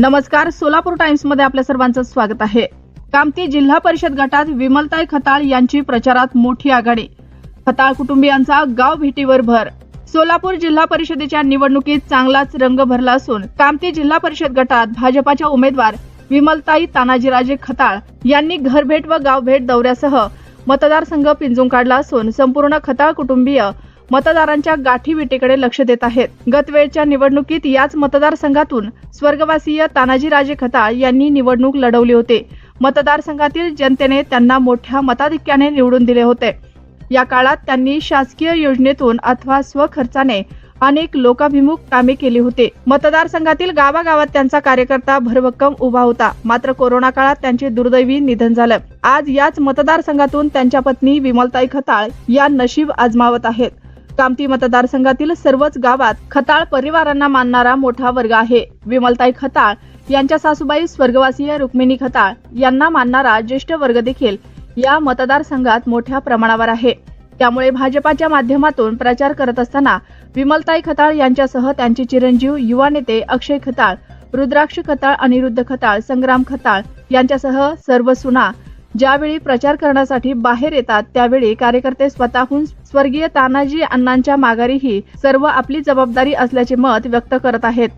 नमस्कार सोलापूर टाइम्समध्ये आपल्या सर्वांचं स्वागत आहे. कामती जिल्हा परिषद गटात विमलताई खताळ यांची प्रचारात मोठी आघाडी. खताळ कुटुंबियांचा गाव भेटीवर भर. सोलापूर जिल्हा परिषदेच्या निवडणुकीत चांगलाच रंग भरला असून कामती जिल्हा परिषद गटात भाजपाच्या उमेदवार विमलताई तानाजीराजे खताळ यांनी घरभेट व गावभेट दौऱ्यासह मतदारसंघ पिंजून काढला असून संपूर्ण खताळ कुटुंबीय मतदारांच्या गाठीविटीकडे लक्ष देत आहेत. गतवेळच्या निवडणुकीत याच मतदारसंघातून स्वर्गवासीय तानाजीराजे खताळ यांनी निवडणूक लढवली होते. मतदारसंघातील जनतेने त्यांना मोठ्या मताधिक्याने निवडून दिले होते. या काळात त्यांनी शासकीय योजनेतून अथवा स्वखर्चाने अनेक लोकाभिमुख कामे केली होती. मतदारसंघातील गावागावात त्यांचा कार्यकर्ता भरभक्कम उभा होता. मात्र कोरोना काळात त्यांचे दुर्दैवी निधन झालं. आज याच मतदारसंघातून त्यांच्या पत्नी विमलताई खताळ या नशीब आजमावत आहेत. कामती मतदारसंघातील सर्वच गावात खताळ परिवारांना मानणारा मोठा वर्ग आहे. विमलताई खताळ यांच्या सासूबाई स्वर्गवासीय रुक्मिणी खताळ यांना मानणारा ज्येष्ठ वर्ग देखील या मतदारसंघात मोठ्या प्रमाणावर आहे. त्यामुळे भाजपाच्या माध्यमातून प्रचार करत असताना विमलताई खताळ यांच्यासह त्यांचे चिरंजीव युवा नेते अक्षय खताळ रुद्राक्ष खताळ अनिरुद्ध खताळ संग्राम खताळ यांच्यासह सर्व सुना ज्यावेळी प्रचार करण्यासाठी बाहेर येतात त्यावेळी कार्यकर्ते स्वतःहून स्वर्गीय तानाजी अण्णांच्या माघारीही सर्व आपली जबाबदारी असल्याचे मत व्यक्त करत आहेत.